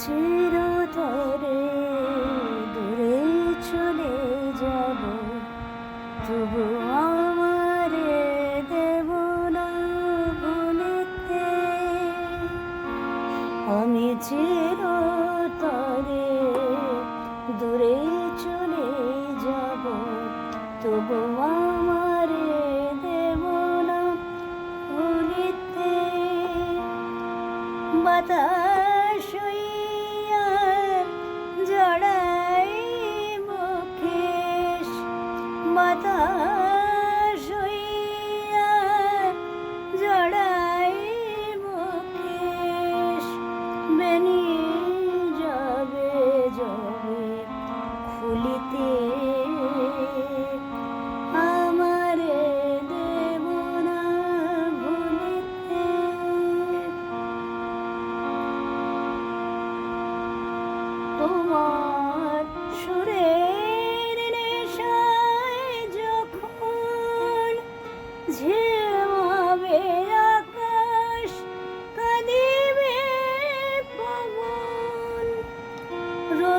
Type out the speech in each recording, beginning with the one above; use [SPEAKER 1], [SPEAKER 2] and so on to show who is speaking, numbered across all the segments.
[SPEAKER 1] চিরতরে দূরে চলে যাব। তবু আমার দেব না ভুলিতে আমি চিরতরে দূরে চলে যাব। তবু আমার দেব না ভুলিতে বাতাস many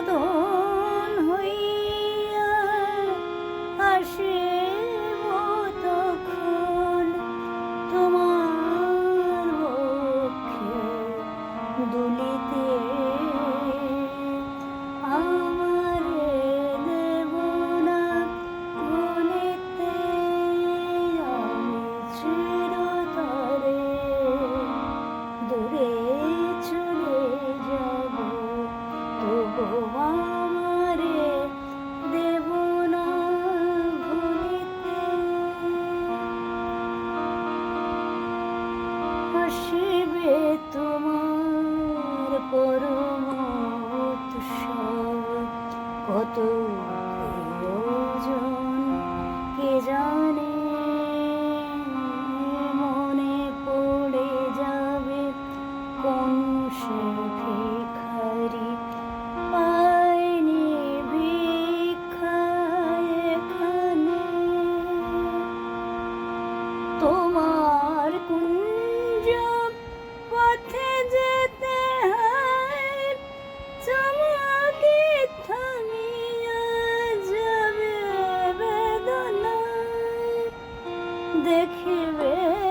[SPEAKER 1] todo. তোমার পরম কত কে জানে? মনে পড়ে যাবে কোন সুখে খারি। পায়নি ভিক্ষা তোমার কুঞ্জা দেখিবে।